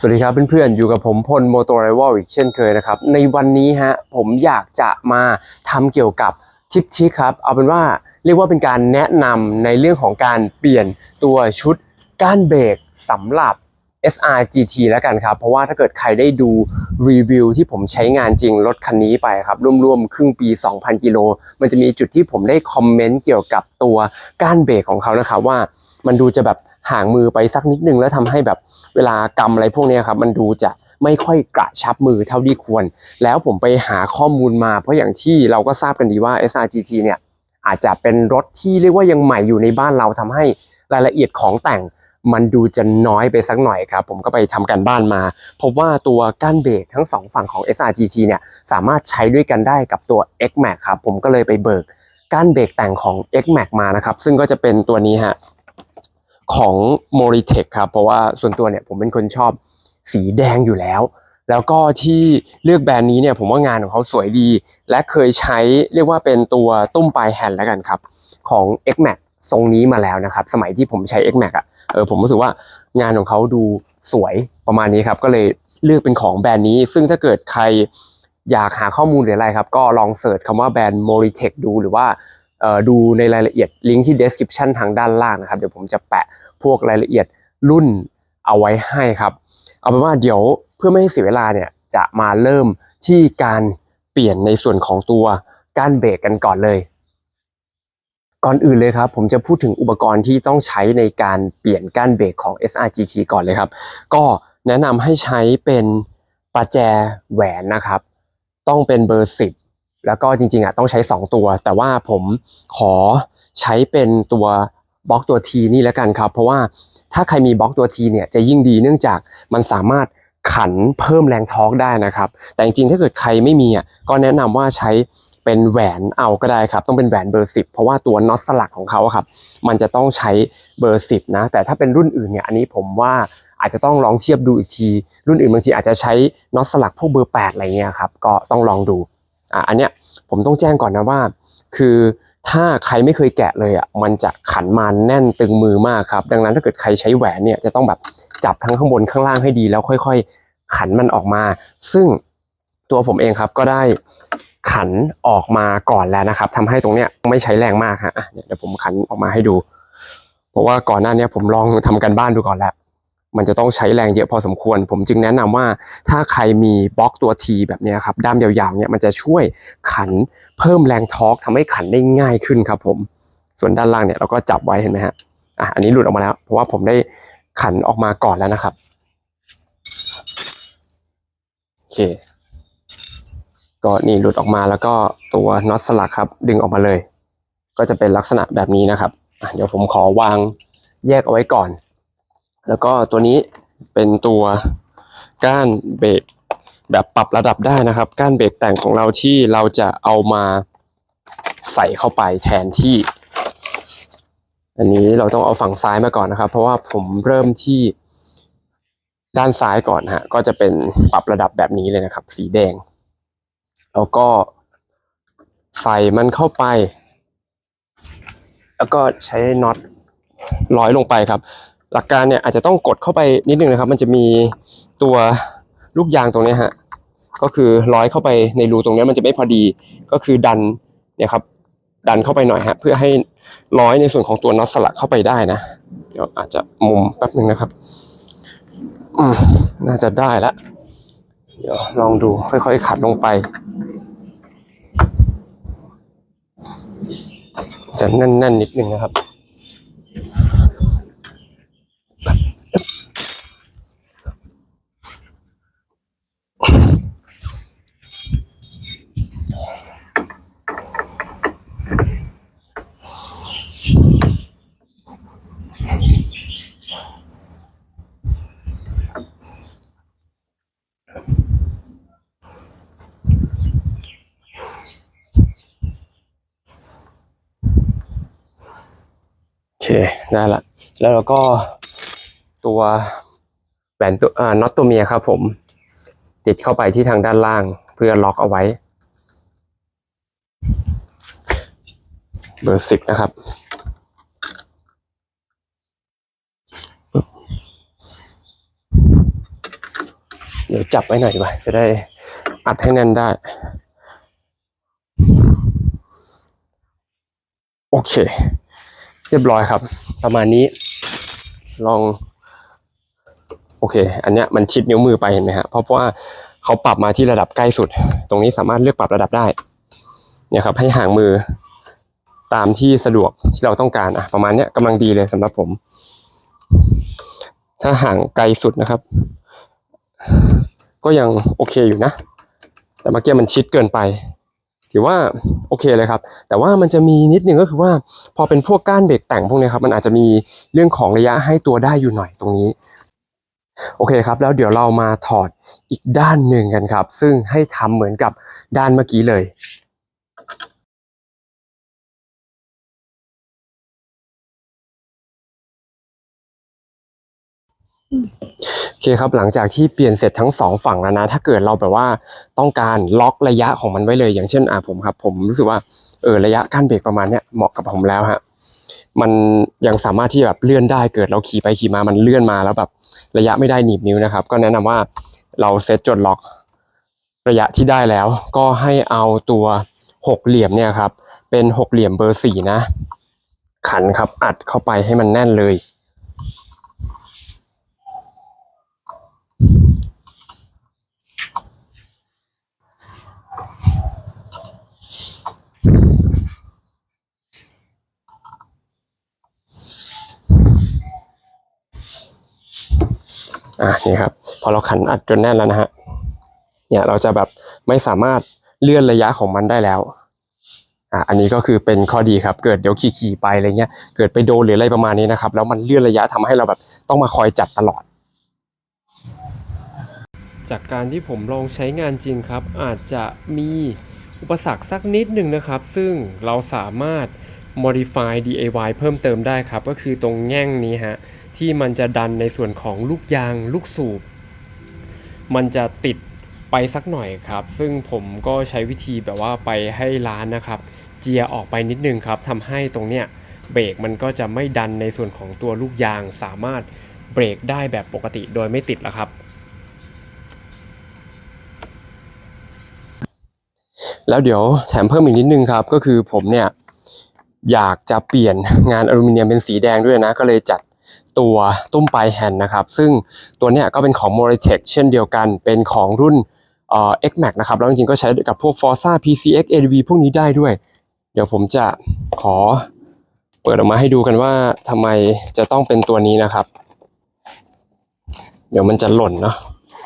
สวัสดีครับเพื่อนๆ อยู่กับผมพลโมโตไรวอลอีกเช่นเคยนะครับ ในวันนี้ฮะผมอยากจะมาทำเกี่ยวกับทิปทิครับ เอาเป็นว่าเรียกว่าเป็นการแนะนำในเรื่องของการเปลี่ยนตัวชุดก้านเบรกสำหรับ SR GT แล้วกันครับ เพราะว่าถ้าเกิดใครได้ดูรีวิวที่ผมใช้งานจริงรถคันนี้ไปครับร่วมๆครึ่งปี 2,000 กิโล มันจะมีจุดที่ผมได้คอมเมนต์เกี่ยวกับตัวก้านเบรกของเขานะครับว่ามันดูจะแบบห่างมือไปสักนิดนึงแล้วทำให้แบบ เวลากำอะไรพวกนี้ครับมันดูจะไม่ค่อยกระชับมือเท่าที่ควร แล้วผมไปหาข้อมูลมา เพราะอย่างที่เราก็ทราบกันดีว่า SRGT เนี่ยอาจจะเป็นรถที่เรียกว่ายังใหม่อยู่ในบ้านเราทำให้รายละเอียดของแต่งมันดูจะน้อยไปสักหน่อยครับ ผมก็ไปทำการบ้านมา พบว่าตัวก้านเบรกทั้งสองฝั่งของ SRGT เนี่ยสามารถใช้ด้วยกันได้กับตัว X-Max ครับ ผมก็เลยไปเบิกก้านเบรกแต่งของ X-Max มานะครับ ซึ่งก็จะเป็นตัวนี้ฮะ ของ m o r i t e c ครับ เพราะว่าส่วนตัวเนี่ยผมเป็นคนชอบสีแดงอยู่แล้ว แล้วก็ที่เลือกแบรนด์นี้เนี่ยผมว่างานของเขาสวยดี และเคยใช้เรียกว่าเป็นตัวตุ้มปลายแฮนด์แล้วกันครับ ของ X Max ทรงนี้มาแล้วนะครับ สมัยที่ผมใช้ X Max อะเออผมรู้สึกว่างานของเขาดูสวยประมาณนี้ครับ ก็เลยเลือกเป็นของแบรนด์นี้ ซึ่งถ้าเกิดใครอยากหาข้อมูลหรืออะไรครับ ก็ลองเสิร์ชคำว่าแบรนด์ m o r i t e c ดูหรือว่า ดูในรายละเอียดลิงก์ที่ description ทางด้านล่างนะครับ เดี๋ยวผมจะแปะพวกรายละเอียดรุ่นเอาไว้ให้ครับ เอาเป็นว่าเดี๋ยวเพื่อไม่ให้เสียเวลาเนี่ยจะมาเริ่มที่การเปลี่ยนในส่วนของตัวก้านเบรกกันก่อนเลย ก่อนอื่นเลยครับ ผมจะพูดถึงอุปกรณ์ที่ต้องใช้ในการเปลี่ยนก้านเบรกของ SRGT ก่อนเลยครับ ก็แนะนำให้ใช้เป็นประแจแหวนนะครับ ต้องเป็นเบอร์ 10 แล้วก็จริงๆอะต้องใช้ 2 ตัว แต่ว่าผมขอใช้เป็นตัวบล็อกตัว T นี่แล้วกันครับ เพราะว่าถ้าใครมีบล็อกตัว T เนี่ยจะยิ่งดีเนื่องจากมันสามารถขันเพิ่มแรงทอร์กได้นะครับ แต่จริงๆถ้าเกิดใครไม่มีอะก็แนะนำว่าใช้เป็นแหวนเอาก็ได้ครับ ต้องเป็นแหวนเบอร์10 เพราะว่าตัวน็อตสลักของเขาครับ มันจะต้องใช้เบอร์ 10 นะ แต่ถ้าเป็นรุ่นอื่นเนี่ยอันนี้ผมว่าอาจจะต้องลองเทียบดูอีกที รุ่นอื่นบางทีอาจจะใช้น็อตสลักพวกเบอร์8อะไรเงี้ยครับก็ต้องลองดู อะอันเนี้ยผมต้องแจ้งก่อนนะว่า คือถ้าใครไม่เคยแกะเลยอะมันจะขันมาแน่นตึงมือมากครับ ดังนั้นถ้าเกิดใครใช้แหวนเนี่ยจะต้องแบบจับทั้งข้างบนข้างล่างให้ดี แล้วค่อยๆ ขันมันออกมา ซึ่งตัวผมเองครับก็ได้ขันออกมาก่อนแล้วนะครับทำให้ตรงเนี้ยไม่ใช้แรงมากฮะเดี๋ยวผมขันออกมาให้ดู เพราะว่าก่อนหน้านี้ผมลองทำกันบ้านดูก่อนแล้ว มันจะต้องใช้แรงเยอะพอสมควร ผมจึงแนะนำว่าถ้าใครมีบล็อกตัว T แบบนี้ครับด้ามยาวๆเนี่ยมันจะช่วยขันเพิ่มแรงทอร์กทำให้ขันได้ง่ายขึ้นครับผมส่วนด้านล่างเนี่ยเราก็จับไว้เห็นไหมฮะอะอันนี้หลุดออกมาแล้ว เพราะว่าผมได้ขันออกมาก่อนแล้วนะครับโอเคก็นี่หลุดออกมาแล้วก็ตัวน็อตสลักครับ ดึงออกมาเลย ก็จะเป็นลักษณะแบบนี้นะครับเดี๋ยวผมขอวางแยกเอาไว้ก่อน แล้วก็ตัวนี้เป็นตัวก้านเบรกแบบปรับระดับได้นะครับ ก้านเบรกแต่งของเราที่เราจะเอามาใส่เข้าไปแทนที่ อันนี้เราต้องเอาฝั่งซ้ายมาก่อนนะครับ เพราะว่าผมเริ่มที่ด้านซ้ายก่อนฮะก็จะเป็นปรับระดับแบบนี้เลยนะครับ สีแดง แล้วก็ใส่มันเข้าไป แล้วก็ใช้น็อตร้อยลงไปครับ หลักการเนี่ยอาจจะต้องกดเข้าไปนิดนึงนะครับ มันจะมีตัวลูกยางตรงนี้ฮะก็คือร้อยเข้าไปในรูตรงนี้มันจะไม่พอดีก็คือดันเนี่ยครับดันเข้าไปหน่อยฮะเพื่อให้ร้อยในส่วนของตัวน็อตสลักเข้าไปได้นะเดี๋ยวอาจจะมุมแป๊บหนึ่งนะครับอืมน่าจะได้ละเดี๋ยวลองดูค่อยๆขัดลงไป จะแน่นๆนิดนึงนะครับ เคได้ละ แล้วเราก็ตัวแหวนตัวอ่าน็อตตัวเมียครับผม ติดเข้าไปที่ทางด้านล่างเพื่อล็อกเอาไว้ เบอร์สิบนะครับปึ๊บเดี๋ยวจับไว้หน่อยดีกว่าจะได้อัดให้แน่นได้ โอเค เรียบร้อยครับ ประมาณนี้ ลอง โอเค อันเนี้ยมันชิดนิ้วมือไปเห็นไหมฮะเพราะว่าเขาปรับมาที่ระดับใกล้สุด ตรงนี้สามารถเลือกปรับระดับได้ เนี่ยครับ ให้ห่างมือตามที่สะดวกที่เราต้องการอะ ประมาณเนี้ยกำลังดีเลยสำหรับผม ถ้าห่างไกลสุดนะครับ ก็ยังโอเคอยู่นะ แต่เมื่อกี้มันชิดเกินไป ถือว่าโอเคเลยครับ แต่ว่ามันจะมีนิดนึงก็คือว่า พอเป็นพวกก้านเบรกแต่งพวกนี้ครับมันอาจจะมีเรื่องของระยะให้ตัวได้อยู่หน่อยตรงนี้โอเคครับ แล้วเดี๋ยวเรามาถอดอีกด้านหนึ่งกันครับ ซึ่งให้ทำเหมือนกับด้านเมื่อกี้เลย คครับหลังจากที่เปลี่ยนเสร็จทั้งสองฝั่งแล้วนะ ถ้าเกิดเราแบบว่าต้องการล็อกระยะของมันไว้เลย อย่างเช่นอะผมครับ ผมรู้สึกว่าเออระยะกั้นเบรกประมาณเนี้ยเหมาะกับผมแล้วฮะมันยังสามารถที่แบบเลื่อนได้เกิดเราขี่ไปขี่มามันเลื่อนมาแล้วแบบระยะไม่ได้หนีบนิ้วนะครับ ก็แนะนำว่าเราเซตจดล็อกระยะที่ได้แล้ว ก็ให้เอาตัวหกเหลี่ยมเนี่ยครับเป็นหกเหลี่ยมเบอร์สี่นะ ขันครับอัดเข้าไปให้มันแน่นเลย อะนี่ครับ พอเราขันอัดจนแน่นแล้วนะฮะเนี่ยเราจะแบบไม่สามารถเลื่อนระยะของมันได้แล้วอะอันนี้ก็คือเป็นข้อดีครับ เกิดเดี๋ยวขี่ๆไปอะไรเงี้ยเกิดไปโดนหรืออะไรประมาณนี้นะครับ แล้วมันเลื่อนระยะทำให้เราแบบต้องมาคอยจัดตลอด จากการที่ผมลองใช้งานจริงครับ อาจจะมีอุปสรรคสักนิดหนึ่งนะครับ ซึ่งเราสามารถ modify DIY เพิ่มเติมได้ครับ ก็คือตรงแง่งนี้ฮะ ที่มันจะดันในส่วนของลูกยางลูกสูบ มันจะติดไปสักหน่อยครับ ซึ่งผมก็ใช้วิธีแบบว่าไปให้ร้านนะครับ เจียออกไปนิดนึงครับทำให้ตรงเนี้ยเบรกมันก็จะไม่ดันในส่วนของตัวลูกยางสามารถเบรกได้แบบปกติโดยไม่ติดแล้วครับ แล้วเดี๋ยวแถมเพิ่มอีกนิดนึงครับ ก็คือผมเนี่ยอยากจะเปลี่ยนงานอลูมิเนียมเป็นสีแดงด้วยนะ ก็เลยจัด ตัวตุ้มปลายแฮนด์นะครับ ซึ่งตัวเนี้ยก็เป็นของ m o r i t e c h เช่นเดียวกัน เป็นของรุ่นเอ่อ X-Max นะครับ แล้วจริงๆก็ใช้กับพวก Forza PCX ADV พวกนี้ได้ด้วย เดี๋ยวผมจะขอเปิดออกมาให้ดูกันว่าทำไมจะต้องเป็นตัวนี้นะครับ เดี๋ยวมันจะหล่นเนาะ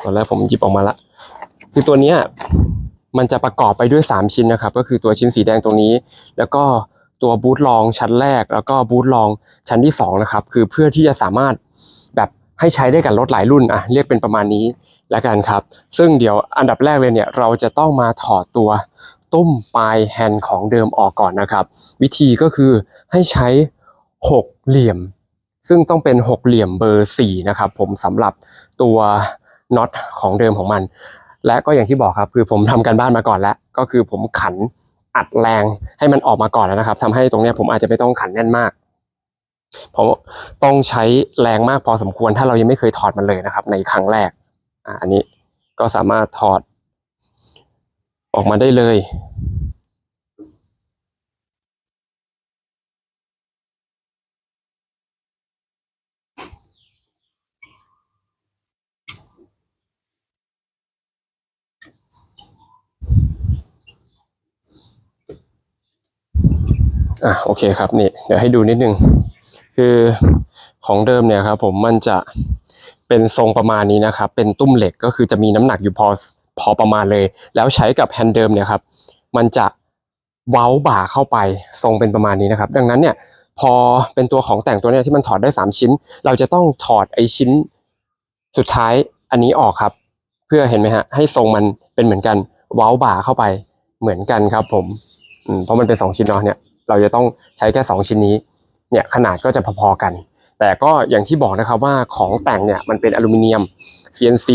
ตอนแรกผมหยิบออกมาละคือตัวเนี้ยมันจะประกอบไปด้วย 3 ชิ้นนะครับ ก็คือตัวชิ้นสีแดงตรงนี้ แล้วก็ ตัวบูทรองชั้นแรก แล้วก็บูทรองชั้นที่2นะครับคือเพื่อที่จะสามารถแบบให้ใช้ได้กับรถหลายรุ่นอะเรียกเป็นประมาณนี้แล้วกันครับ ซึ่งเดี๋ยวอันดับแรกเลยเนี่ยเราจะต้องมาถอดตัวตุ้มปลายแฮนด์ของเดิมออกก่อนนะครับ วิธีก็คือให้ใช้หกเหลี่ยม ซึ่งต้องเป็นหกเหลี่ยมเบอร์ 4 นะครับ ผมสำหรับตัวน็อตของเดิมของมัน และก็อย่างที่บอกครับคือผมทำการบ้านมาก่อนแล้ว ก็คือผมขัน อัดแรงให้มันออกมาก่อนแล้วนะครับทำให้ตรงเนี้ยผมอาจจะไม่ต้องขันแน่นมากเพราะต้องใช้แรงมากพอสมควรถ้าเรายังไม่เคยถอดมันเลยนะครับ ในครั้งแรกอะอันนี้ก็สามารถถอดออกมาได้เลย อะโอเคครับนี่เดี๋ยวให้ดูนิดนึง คือของเดิมเนี่ยครับผมมันจะเป็นทรงประมาณนี้นะครับ เป็นตุ้มเหล็กก็คือจะมีน้ำหนักอยู่พอพอประมาณเลย แล้วใช้กับแฮนด์เดิมเนี่ยครับ มันจะเว้าบ่าเข้าไปทรงเป็นประมาณนี้นะครับ ดังนั้นเนี่ยพอเป็นตัวของแต่งตัวเนี่ยที่มันถอดได้ 3 ชิ้น เราจะต้องถอดไอชิ้นสุดท้ายอันนี้ออกครับ เพื่อเห็นไหมฮะให้ทรงมันเป็นเหมือนกัน เว้าบ่าเข้าไปเหมือนกันครับ ผมอืมเพราะมันเป็นสองชิ้นเนาะเนี่ย เราจะต้องใช้แค่ 2 ชิ้นนี้เนี่ยขนาดก็จะพอๆกัน แต่ก็อย่างที่บอกนะครับว่าของแต่งเนี่ยมันเป็นอลูมิเนียม CNC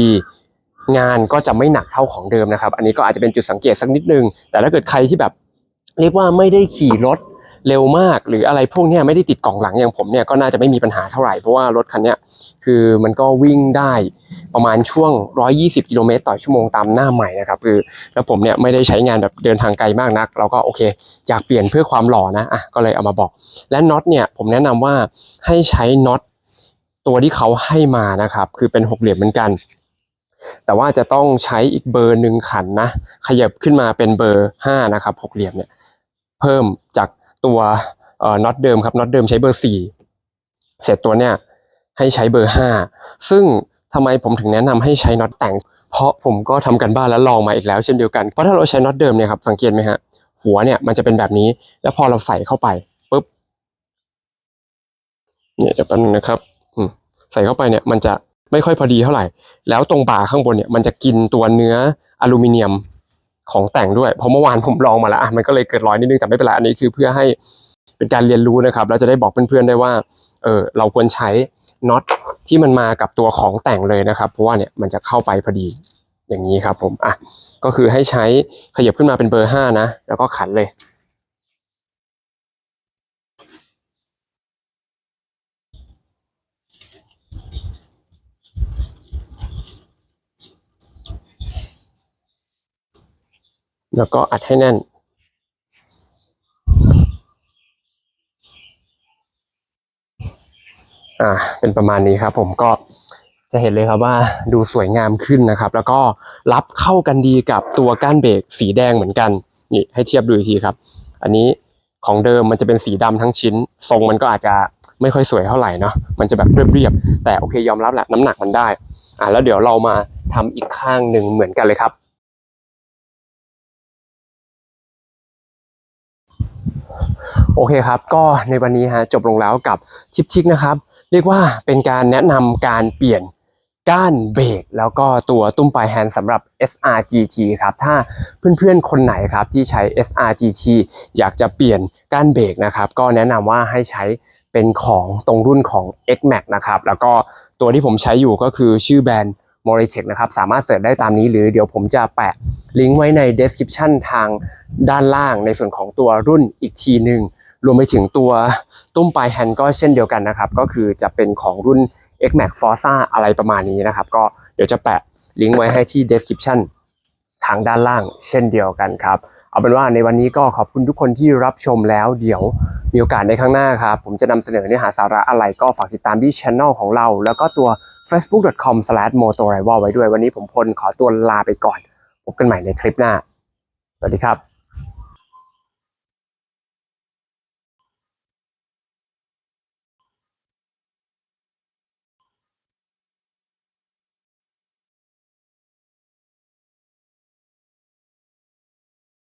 งานก็จะไม่หนักเท่าของเดิมนะครับ อันนี้ก็อาจจะเป็นจุดสังเกตสักนิดนึง แต่ถ้าเกิดใครที่แบบ เรียกว่าไม่ได้ขี่รถ เร็วมากหรืออะไรพวกนี้ไม่ได้ติดกล่องหลังอย่างผมเนี่ยก็น่าจะไม่มีปัญหาเท่าไหร่เพราะว่ารถคันนี้คือมันก็วิ่งได้ประมาณช่วง 120 กิโลเมตรต่อชั่วโมงตามหน้าใหม่นะครับคือแล้วผมเนี่ยไม่ได้ใช้งานแบบเดินทางไกลมากนัก เราก็โอเค อยากเปลี่ยนเพื่อความหล่อนะอะก็เลยเอามาบอก และน็อตเนี่ยผมแนะนำว่าให้ใช้น็อตตัวที่เขาให้มานะครับคือเป็นหกเหลี่ยมเหมือนกัน แต่ว่าจะต้องใช้อีกเบอร์หนึ่งขันนะขยับขึ้นมาเป็นเบอร์ห้านะครับหกเหลี่ยมเนี่ยเพิ่มจาก ตัวน็อตเดิมครับน็อตเดิมใช้เบอร์สี่เสร็จตัวเนี่ยให้ใช้เบอร์ห้าซึ่งทำไมผมถึงแนะนำให้ใช้น็อตแต่ง เพราะผมก็ทำกันบ้านแล้วลองมาอีกแล้วเช่นเดียวกัน เพราะถ้าเราใช้น็อตเดิมเนี่ยครับสังเกตไหมฮะหัวเนี่ยมันจะเป็นแบบนี้ แล้วพอเราใส่เข้าไปปุ๊บเนี่ยเดี๋ยวแป๊บนึงนะครับใส่เข้าไปเนี่ยมันจะไม่ค่อยพอดีเท่าไหร่ แล้วตรงบ่าข้างบนเนี่ยมันจะกินตัวเนื้ออลูมิเนียม ของแต่งด้วยเพราะเมื่อวานผมลองมาแล้วอะมันก็เลยเกิดรอยนิดนึงแต่ไม่เป็นไรอันนี้คือเพื่อให้เป็นการเรียนรู้นะครับแล้วจะได้บอกเพื่อนๆได้ว่าเออเราควรใช้น็อตที่มันมากับตัวของแต่งเลยนะครับ เพราะว่าเนี่ยมันจะเข้าไปพอดีอย่างนี้ครับผมอะก็คือให้ใช้ขยับขึ้นมาเป็นเบอร์ห้านะแล้วก็ขันเลย แล้วก็อัดให้แน่น อ่า เป็นประมาณนี้ครับผมก็จะเห็นเลยครับว่าดูสวยงามขึ้นนะครับ แล้วก็รับเข้ากันดีกับตัวก้านเบรกสีแดงเหมือนกันนี่ให้เทียบดูอีกทีครับ อันนี้ของเดิมมันจะเป็นสีดำทั้งชิ้น ทรงมันก็อาจจะไม่ค่อยสวยเท่าไหร่เนาะมันจะแบบเรียบๆแต่โอเคยอมรับแหละน้ำหนักมันได้อ่าแล้วเดี๋ยวเรามาทำอีกข้างหนึ่งเหมือนกันเลยครับ โอเคครับ ก็ในวันนี้ฮะจบลงแล้วกับทิปทิกนะครับ เรียกว่าเป็นการแนะนำการเปลี่ยนก้านเบรกแล้วก็ตัวตุ้มปลายแฮนด์สำหรับ SRGT ครับ ถ้าเพื่อนๆ คนไหนครับที่ใช้ SRGT อยากจะเปลี่ยนก้านเบรกนะครับ ก็แนะนำว่าให้ใช้เป็นของตรงรุ่นของ XMAX นะครับ แล้วก็ตัวที่ผมใช้อยู่ก็คือชื่อแบรนด์ m o r i t e c h นะครับ สามารถเสิร์ชได้ตามนี้หรือเดี๋ยวผมจะแปะลิงก์ไว้ใน description ทางด้านล่างในส่วนของตัวรุ่นอีกทีหนึ่ง รวมไปถึงตัวตุ้มปลายแฮนด์ก็เช่นเดียวกันนะครับ ก็คือจะเป็นของรุ่น XMAX Forza อะไรประมาณนี้นะครับ ก็เดี๋ยวจะแปะลิงก์ไว้ให้ที่ description ทางด้านล่างเช่นเดียวกันครับ เอาเป็นว่าในวันนี้ก็ขอบคุณทุกคนที่รับชมแล้วเดี๋ยวมีโอกาสในข้างหน้าครับ ผมจะนำเสนอเนื้อหาสาระอะไรก็ฝากติดตามที่ช anel ของเรา แล้วก็ตัว facebook.com/motorival ไว้ด้วยวันนี้ผมพลขอตัวลาไปก่อน พบกันใหม่ในคลิปหน้า สวัสดีครับ